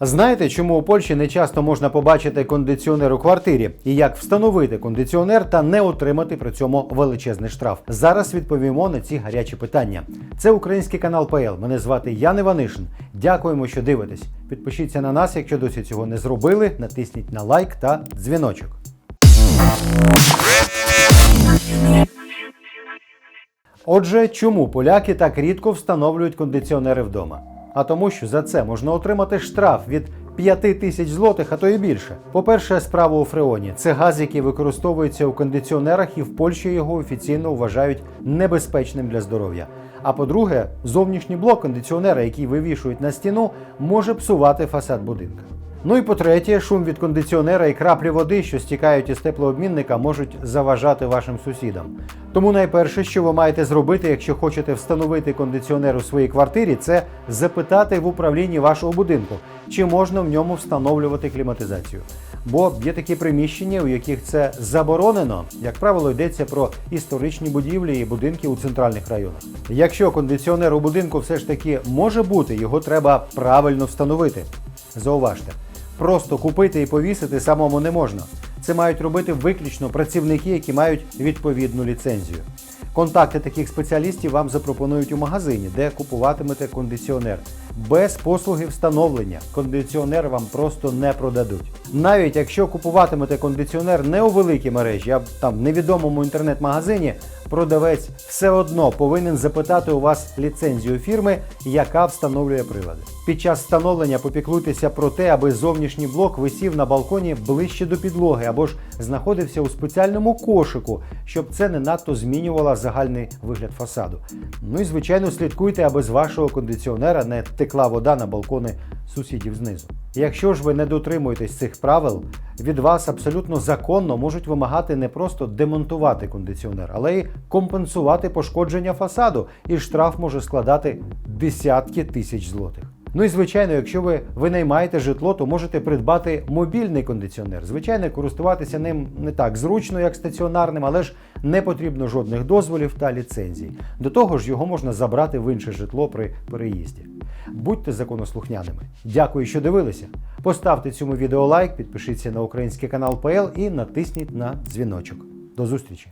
Знаєте, чому у Польщі не часто можна побачити кондиціонер у квартирі і як встановити кондиціонер та не отримати при цьому величезний штраф? Зараз відповімо на ці гарячі питання. Це український канал ПЛ. Мене звати Ян Іванишин. Дякуємо, що дивитесь. Підпишіться на нас, якщо досі цього не зробили. Натисніть на лайк та дзвіночок. Отже, чому поляки так рідко встановлюють кондиціонери вдома? А тому, що за це можна отримати штраф від 5 тисяч злотих, а то і більше. По-перше, справа у фреоні. Це газ, який використовується у кондиціонерах, і в Польщі його офіційно вважають небезпечним для здоров'я. А по-друге, зовнішній блок кондиціонера, який вивішують на стіну, може псувати фасад будинка. Ну і по-третє, шум від кондиціонера і краплі води, що стікають із теплообмінника, можуть заважати вашим сусідам. Тому найперше, що ви маєте зробити, якщо хочете встановити кондиціонер у своїй квартирі, це запитати в управлінні вашого будинку, чи можна в ньому встановлювати кліматизацію. Бо є такі приміщення, у яких це заборонено. Як правило, йдеться про історичні будівлі і будинки у центральних районах. Якщо кондиціонер у будинку все ж таки може бути, його треба правильно встановити. Зауважте, просто купити і повісити самому не можна. Це мають робити виключно працівники, які мають відповідну ліцензію. Контакти таких спеціалістів вам запропонують у магазині, де купуватимете кондиціонер. Без послуги встановлення кондиціонер вам просто не продадуть. Навіть якщо купуватимете кондиціонер не у великій мережі, а там невідомому інтернет-магазині, продавець все одно повинен запитати у вас ліцензію фірми, яка встановлює прилади. Під час встановлення попіклуйтеся про те, аби зовнішній блок висів на балконі ближче до підлоги або ж знаходився у спеціальному кошику, щоб це не надто змінювало загальний вигляд фасаду. Ну і звичайно слідкуйте, аби з вашого кондиціонера не текла вода на балкони сусідів знизу. Якщо ж ви не дотримуєтесь цих правил, від вас абсолютно законно можуть вимагати не просто демонтувати кондиціонер, але й компенсувати пошкодження фасаду, і штраф може складати десятки тисяч злотих. Ну і звичайно, якщо ви винаймаєте житло, то можете придбати мобільний кондиціонер. Звичайно, користуватися ним не так зручно, як стаціонарним, але ж не потрібно жодних дозволів та ліцензій. До того ж, його можна забрати в інше житло при переїзді. Будьте законослухняними. Дякую, що дивилися. Поставте цьому відео лайк, підпишіться на український канал ПЛ і натисніть на дзвіночок. До зустрічі!